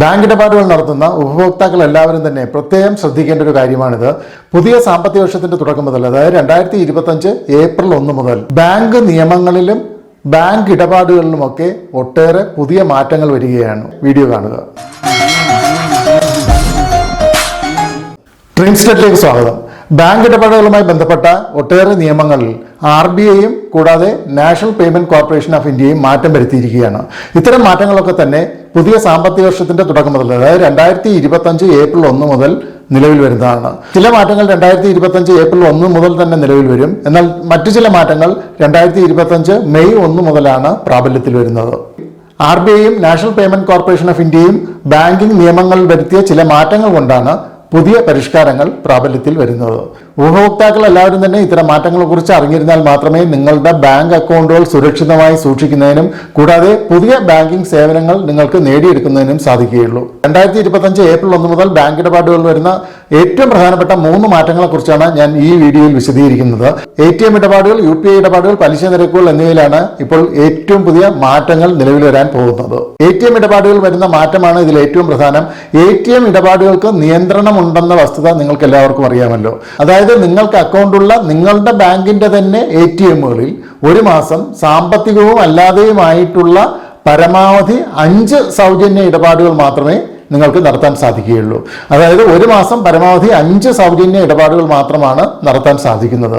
Bank ഇടപാടുകൾ നടത്തുന്ന ഉപഭോക്താക്കൾ എല്ലാവരും തന്നെ പ്രത്യേകം ശ്രദ്ധിക്കേണ്ട ഒരു കാര്യമാണിത്. പുതിയ സാമ്പത്തിക വർഷത്തിന്റെ തുടക്കം മുതൽ അതായത് രണ്ടായിരത്തി ഇരുപത്തഞ്ച് ഏപ്രിൽ ഒന്ന് മുതൽ ബാങ്ക് നിയമങ്ങളിലും ബാങ്ക് ഇടപാടുകളിലുമൊക്കെ ഒട്ടേറെ പുതിയ മാറ്റങ്ങൾ വരികയാണ്. വീഡിയോ കാണുക. ട്രീംസ്റ്റേറ്റിലേക്ക് സ്വാഗതം. ബാങ്ക് ഇടപാടുകളുമായി ബന്ധപ്പെട്ട ഒട്ടേറെ നിയമങ്ങളിൽ ആർ ബി ഐയും കൂടാതെ നാഷണൽ പേയ്മെന്റ് കോർപ്പറേഷൻ ഓഫ് ഇന്ത്യയും മാറ്റം വരുത്തിയിരിക്കുകയാണ്. ഇത്തരം മാറ്റങ്ങളൊക്കെ തന്നെ പുതിയ സാമ്പത്തിക വർഷത്തിന്റെ തുടക്കം മുതൽ അതായത് രണ്ടായിരത്തി ഇരുപത്തഞ്ച് ഏപ്രിൽ ഒന്ന് മുതൽ നിലവിൽ വരുന്നതാണ്. ചില മാറ്റങ്ങൾ രണ്ടായിരത്തി ഇരുപത്തഞ്ച് ഏപ്രിൽ ഒന്ന് മുതൽ തന്നെ നിലവിൽ വരും. എന്നാൽ മറ്റു ചില മാറ്റങ്ങൾ രണ്ടായിരത്തി ഇരുപത്തഞ്ച് മെയ് ഒന്ന് മുതലാണ് പ്രാബല്യത്തിൽ വരുന്നത്. ആർ ബി ഐയും നാഷണൽ പേയ്മെന്റ് കോർപ്പറേഷൻ ഓഫ് ഇന്ത്യയും ബാങ്കിംഗ് നിയമങ്ങളിൽ വരുത്തിയ ചില മാറ്റങ്ങൾ കൊണ്ടാണ് പുതിയ പരിഷ്കാരങ്ങൾ പ്രാബല്യത്തിൽ വരുന്നത്. ഉപഭോക്താക്കൾ എല്ലാവരും തന്നെ ഇത്തരം മാറ്റങ്ങളെ കുറിച്ച് അറിഞ്ഞിരുന്നാൽ മാത്രമേ നിങ്ങളുടെ ബാങ്ക് അക്കൗണ്ടുകൾ സുരക്ഷിതമായി സൂക്ഷിക്കുന്നതിനും കൂടാതെ പുതിയ ബാങ്കിംഗ് സേവനങ്ങൾ നിങ്ങൾക്ക് നേടിയെടുക്കുന്നതിനും സാധിക്കുകയുള്ളൂ. രണ്ടായിരത്തി ഇരുപത്തഞ്ച് ഏപ്രിൽ ഒന്ന് മുതൽ ബാങ്ക് ഇടപാടുകൾ വരുന്ന ഏറ്റവും പ്രധാനപ്പെട്ട മൂന്ന് മാറ്റങ്ങളെ കുറിച്ചാണ് ഞാൻ ഈ വീഡിയോയിൽ വിശദീകരിക്കുന്നത്. എ ടി എം ഇടപാടുകൾ യു പി ഐ ഇടപാടുകൾ പലിശ നിരക്കുകൾ എന്നിവയിലാണ് ഇപ്പോൾ ഏറ്റവും പുതിയ മാറ്റങ്ങൾ നിലവിൽ വരാൻ പോകുന്നത്. എ ടി എം ഇടപാടുകൾ വരുന്ന മാറ്റമാണ് ഇതിൽ ഏറ്റവും പ്രധാനം. എ ടി എം ഇടപാടുകൾക്ക് നിയന്ത്രണമുണ്ടെന്ന വസ്തുത നിങ്ങൾക്ക് എല്ലാവർക്കും അറിയാമല്ലോ. അതായത് നിങ്ങൾക്ക് അക്കൗണ്ടുള്ള നിങ്ങളുടെ ബാങ്കിന്റെ തന്നെ എ ടി എമ്മുകളിൽ ഒരു മാസം സാമ്പത്തികവും അല്ലാതെയുമായിട്ടുള്ള പരമാവധി അഞ്ച് സൗജന്യ ഇടപാടുകൾ മാത്രമേ നിങ്ങൾക്ക് നടത്താൻ സാധിക്കുകയുള്ളൂ. അതായത് ഒരു മാസം പരമാവധി അഞ്ച് സൗജന്യ ഇടപാടുകൾ മാത്രമാണ് നടത്താൻ സാധിക്കുന്നത്.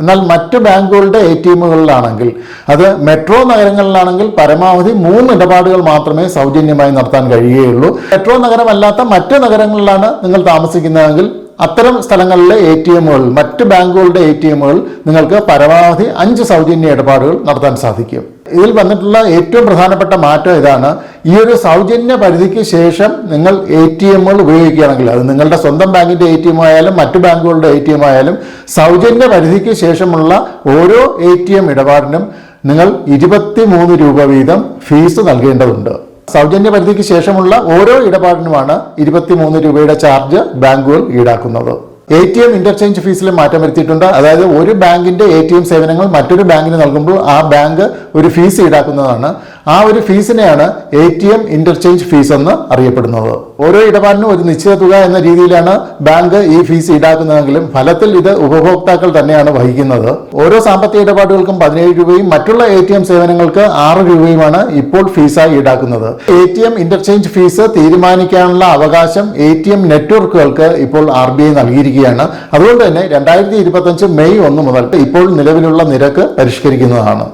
എന്നാൽ മറ്റു ബാങ്കുകളുടെ എ ടി എമ്മുകളിലാണെങ്കിൽ അത് മെട്രോ നഗരങ്ങളിലാണെങ്കിൽ പരമാവധി മൂന്ന് ഇടപാടുകൾ മാത്രമേ സൗജന്യമായി നടത്താൻ കഴിയുകയുള്ളൂ. മെട്രോ നഗരമല്ലാത്ത മറ്റു നഗരങ്ങളിലാണ് നിങ്ങൾ താമസിക്കുന്നതെങ്കിൽ അത്തരം സ്ഥലങ്ങളിലെ എ ടി എമ്മുകൾ മറ്റ് ബാങ്കുകളുടെ എ ടി എമ്മുകൾ നിങ്ങൾക്ക് പരമാവധി അഞ്ച് സൗജന്യ ഇടപാടുകൾ നടത്താൻ സാധിക്കും. ഇതിൽ വന്നിട്ടുള്ള ഏറ്റവും പ്രധാനപ്പെട്ട മാറ്റം ഇതാണ്. ഈ ഒരു സൗജന്യ പരിധിക്ക് ശേഷം നിങ്ങൾ എ ടി എമ്മുകൾ ഉപയോഗിക്കുകയാണെങ്കിൽ അത് നിങ്ങളുടെ സ്വന്തം ബാങ്കിന്റെ എ ടി എം ആയാലും മറ്റു ബാങ്കുകളുടെ എ ടി എം ആയാലും സൗജന്യ പരിധിക്ക് ശേഷമുള്ള ഓരോ എ ടി എം ഇടപാടിനും നിങ്ങൾ ഇരുപത്തി മൂന്ന് രൂപ വീതം ഫീസ് നൽകേണ്ടതുണ്ട്. സൗജന്യ പരിധിക്ക് ശേഷമുള്ള ഓരോ ഇടപാടിനുമാണ് ഇരുപത്തിമൂന്ന് രൂപയുടെ ചാർജ് ബാങ്കുകൾ ഈടാക്കുന്നത്. എ ടി എം ഇന്റർചേഞ്ച് ഫീസിൽ മാറ്റം വരുത്തിയിട്ടുണ്ട്. അതായത് ഒരു ബാങ്കിന്റെ എ ടി എം സേവനങ്ങൾ മറ്റൊരു ബാങ്കിന് നൽകുമ്പോൾ ആ ബാങ്ക് ഒരു ഫീസ് ഈടാക്കുന്നതാണ്. ആ ഒരു ഫീസിനെയാണ് A T M interchange fees എന്ന് അറിയപ്പെടുന്നത്. ഓരോ ഇടപാടിനും ഒരു നിശ്ചിത തുക എന്ന രീതിയിലാണ് ബാങ്ക് ഈ ഫീസ് ഈടാക്കുന്നതെങ്കിലും ഫലത്തിൽ ഇത് ഉപഭോക്താക്കൾ തന്നെയാണ് വഹിക്കുന്നത്. ഓരോ സാമ്പത്തിക ഇടപാടുകൾക്കും പതിനേഴ് രൂപയും മറ്റുള്ള എ ടി എം സേവനങ്ങൾക്ക് ആറ് രൂപയുമാണ് ഇപ്പോൾ ഫീസായി ഈടാക്കുന്നത്. A T M interchange fees തീരുമാനിക്കാനുള്ള അവകാശം എ ടി എം നെറ്റ്വർക്കുകൾക്ക് ഇപ്പോൾ ആർ ബി ഐ നൽകിയിരിക്കുകയാണ്. അതുകൊണ്ട് തന്നെ രണ്ടായിരത്തി ഇരുപത്തഞ്ച് മെയ് ഒന്ന് മുതൽ ഇപ്പോൾ നിലവിലുള്ള നിരക്ക് പരിഷ്കരിക്കുന്നതാണ്.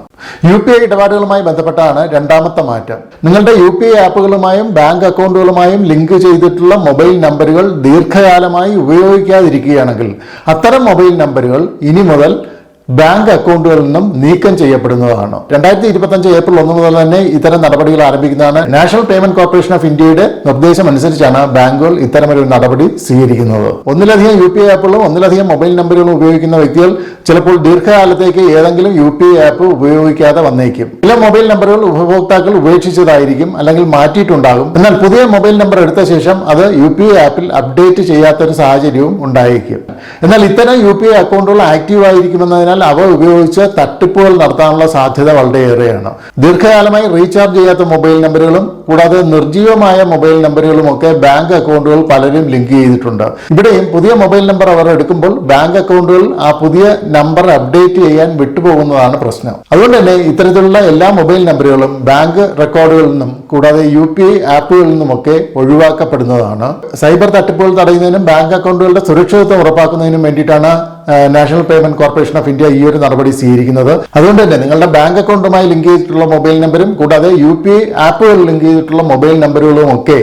യു പി ഐ ഇടപാടുകളുമായി ബന്ധപ്പെട്ടാണ് രണ്ടാമത്തെ മാറ്റം. നിങ്ങളുടെ യു പി ഐ ആപ്പുകളുമായും ബാങ്ക് അക്കൗണ്ടുകളുമായും ലിങ്ക് ചെയ്തിട്ടുള്ള മൊബൈൽ നമ്പറുകൾ ദീർഘകാലമായി ഉപയോഗിക്കാതിരിക്കുകയാണെങ്കിൽ അത്തരം മൊബൈൽ നമ്പറുകൾ ഇനി മുതൽ ബാങ്ക് അക്കൗണ്ടുകളിൽ നിന്നും നീക്കം ചെയ്യപ്പെടുന്നതാണ്. രണ്ടായിരത്തി ഇരുപത്തഞ്ച് ഏപ്രിൽ ഒന്ന് മുതൽ തന്നെ ഇത്തരം നടപടികൾ ആരംഭിക്കുന്നതാണ്. നാഷണൽ പേയ്മെന്റ് കോർപ്പറേഷൻ ഓഫ് ഇന്ത്യയുടെ നിർദ്ദേശം അനുസരിച്ചാണ് ബാങ്കുകൾ ഇത്തരമൊരു നടപടി സ്വീകരിക്കുന്നത്. ഒന്നിലധികം യു പി ഐ ആപ്പുകളും ഒന്നിലധികം മൊബൈൽ നമ്പറുകളും ഉപയോഗിക്കുന്ന വ്യക്തികൾ ചിലപ്പോൾ ദീർഘകാലത്തേക്ക് ഏതെങ്കിലും യു പി ഐ ആപ്പ് ഉപയോഗിക്കാതെ വന്നേക്കും. ചില മൊബൈൽ നമ്പറുകൾ ഉപഭോക്താക്കൾ ഉപേക്ഷിച്ചതായിരിക്കും അല്ലെങ്കിൽ മാറ്റിയിട്ടുണ്ടാകും. എന്നാൽ പുതിയ മൊബൈൽ നമ്പർ എടുത്ത ശേഷം അത് യു പി ഐ ആപ്പിൽ അപ്ഡേറ്റ് ചെയ്യാത്തൊരു സാഹചര്യവും ഉണ്ടായേക്കും. എന്നാൽ ഇത്തരം യു പി ഐ അക്കൗണ്ടുകൾ ആക്റ്റീവ് ആയിരിക്കുമെന്നതിനാൽ അവ ഉപയോഗിച്ച് തട്ടിപ്പുകൾ നടത്താനുള്ള സാധ്യത വളരെയേറെയാണ് ദീർഘകാലമായി റീചാർജ് ചെയ്യാത്ത മൊബൈൽ നമ്പറുകളും കൂടാതെ നിർജീവമായ മൊബൈൽ നമ്പറുകളുമൊക്കെ ബാങ്ക് അക്കൗണ്ടുകൾ പലരും ലിങ്ക് ചെയ്തിട്ടുണ്ട്. ഇവിടെയും പുതിയ മൊബൈൽ നമ്പർ അവർ എടുക്കുമ്പോൾ ബാങ്ക് അക്കൗണ്ടുകൾ ആ പുതിയ നമ്പർ അപ്ഡേറ്റ് ചെയ്യാൻ വിട്ടുപോകുന്നതാണ് പ്രശ്നം. അതുകൊണ്ട് തന്നെ ഇത്തരത്തിലുള്ള എല്ലാ മൊബൈൽ നമ്പറുകളും ബാങ്ക് റെക്കോർഡുകളിൽ നിന്നും കൂടാതെ യു പി ഐ ആപ്പുകളിൽ നിന്നുമൊക്കെ ഒഴിവാക്കപ്പെടുന്നതാണ്. സൈബർ തട്ടിപ്പുകൾ തടയുന്നതിനും ബാങ്ക് അക്കൗണ്ടുകളുടെ സുരക്ഷിതത്വം ഉറപ്പാക്കുന്നതിനും വേണ്ടിയിട്ടാണ് national payment corporation of India ഈ ഒരു നടപടി സ്വീകരിക്കുന്നത്. അതുകൊണ്ട് തന്നെ നിങ്ങളുടെ ബാങ്ക് അക്കൗണ്ടുമായി ലിങ്ക് ചെയ്തിട്ടുള്ള മൊബൈൽ നമ്പറും കൂടാതെ യു പി ഐ ആപ്പുകൾ ലിങ്ക് ചെയ്തിട്ടുള്ള മൊബൈൽ നമ്പറുകളും ഒക്കെ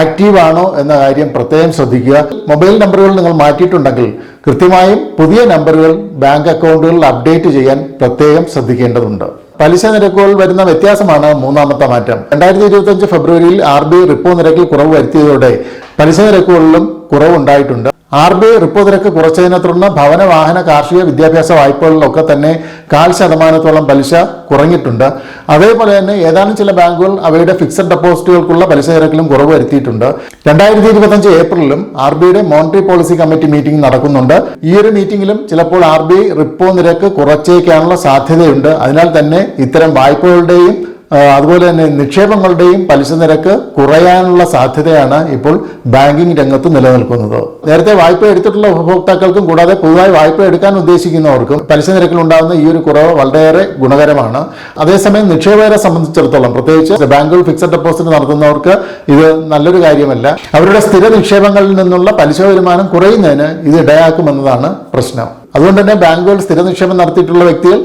ആക്റ്റീവ് ആണോ എന്ന കാര്യം പ്രത്യേകം ശ്രദ്ധിക്കുക. മൊബൈൽ നമ്പറുകൾ നിങ്ങൾ മാറ്റിയിട്ടുണ്ടെങ്കിൽ കൃത്യമായും പുതിയ നമ്പറുകൾ ബാങ്ക് അക്കൗണ്ടുകളിൽ അപ്ഡേറ്റ് ചെയ്യാൻ പ്രത്യേകം ശ്രദ്ധിക്കേണ്ടതുണ്ട്. പലിശ നിരക്കുകൾ വരുന്ന വ്യത്യാസമാണ് മൂന്നാമത്തെ മാറ്റം. രണ്ടായിരത്തി ഇരുപത്തി ഫെബ്രുവരിയിൽ ആർ ബി റിപ്പോ നിരക്കിൽ കുറവ് വരുത്തിയതോടെ പലിശ നിരക്കുകളിലും കുറവുണ്ടായിട്ടുണ്ട്. ആർ ബി ഐ റിപ്പോ നിരക്ക് കുറച്ചതിനെ തുടർന്ന് ഭവന വാഹന കാർഷിക വിദ്യാഭ്യാസ വായ്പകളിലൊക്കെ തന്നെ കാൽ ശതമാനത്തോളം പലിശ കുറഞ്ഞിട്ടുണ്ട്. അതേപോലെ തന്നെ ഏതാനും ചില ബാങ്കുകൾ അവയുടെ ഫിക്സഡ് ഡെപ്പോസിറ്റുകൾക്കുള്ള പലിശ നിരക്കിലും കുറവ് വരുത്തിയിട്ടുണ്ട്. രണ്ടായിരത്തി ഇരുപത്തഞ്ച് ഏപ്രിലും ആർ ബി ഐയുടെ മോണിറ്ററി പോളിസി കമ്മിറ്റി മീറ്റിംഗ് നടക്കുന്നുണ്ട്. ഈ ഒരു മീറ്റിംഗിലും ചിലപ്പോൾ ആർ ബി ഐ റിപ്പോ നിരക്ക് കുറച്ചേക്കാനുള്ള സാധ്യതയുണ്ട്. അതിനാൽ തന്നെ ഇത്തരം വായ്പകളുടെയും അതുപോലെ തന്നെ നിക്ഷേപങ്ങളുടെയും പലിശ നിരക്ക് കുറയാനുള്ള സാധ്യതയാണ് ഇപ്പോൾ ബാങ്കിംഗ് രംഗത്ത് നിലനിൽക്കുന്നത്. നേരത്തെ വായ്പ എടുത്തിട്ടുള്ള ഉപഭോക്താക്കൾക്കും കൂടാതെ പുതുതായി വായ്പ എടുക്കാൻ ഉദ്ദേശിക്കുന്നവർക്കും പലിശ നിരക്കിൽ ഉണ്ടാകുന്ന ഈ ഒരു കുറവ് വളരെയേറെ ഗുണകരമാണ്. അതേസമയം നിക്ഷേപകരെ സംബന്ധിച്ചിടത്തോളം പ്രത്യേകിച്ച് ബാങ്കുകൾ ഫിക്സഡ് ഡെപ്പോസിറ്റ് നടത്തുന്നവർക്ക് ഇത് നല്ലൊരു കാര്യമല്ല. അവരുടെ സ്ഥിര നിക്ഷേപങ്ങളിൽ നിന്നുള്ള പലിശ വരുമാനം കുറയുന്നതിന് ഇത് ഇടയാക്കുമെന്നതാണ് പ്രശ്നം. അതുകൊണ്ട് തന്നെ ബാങ്കുകൾ സ്ഥിര നിക്ഷേപം നടത്തിയിട്ടുള്ള വ്യക്തികൾ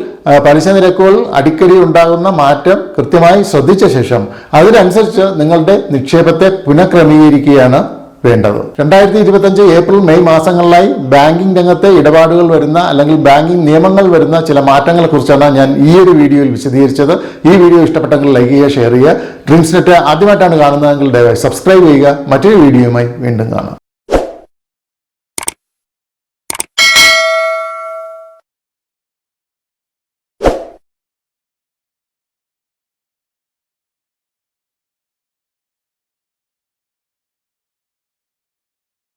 പലിശ നിരക്കുകൾ അടിക്കടി ഉണ്ടാകുന്ന മാറ്റം കൃത്യമായി ശ്രദ്ധിച്ച ശേഷം അതിനനുസരിച്ച് നിങ്ങളുടെ നിക്ഷേപത്തെ പുനഃക്രമീകരിക്കുകയാണ് വേണ്ടത്. രണ്ടായിരത്തി ഇരുപത്തഞ്ച് ഏപ്രിൽ മെയ് മാസങ്ങളിലായി ബാങ്കിംഗ് രംഗത്തെ ഇടപാടുകൾ വരുന്ന അല്ലെങ്കിൽ ബാങ്കിംഗ് നിയമങ്ങൾ വരുന്ന ചില മാറ്റങ്ങളെ കുറിച്ചാണ് ഞാൻ ഈ ഒരു വീഡിയോയിൽ വിശദീകരിച്ചത്. ഈ വീഡിയോ ഇഷ്ടപ്പെട്ടെങ്കിൽ ലൈക്ക് ചെയ്യുക ഷെയർ ചെയ്യുക. ഡ്രീംസ് നെറ്റ് ആദ്യമായിട്ടാണ് കാണുന്നതെങ്കിൽ ദയവായി സബ്സ്ക്രൈബ് ചെയ്യുക. മറ്റൊരു വീഡിയോയുമായി വീണ്ടും കാണാം.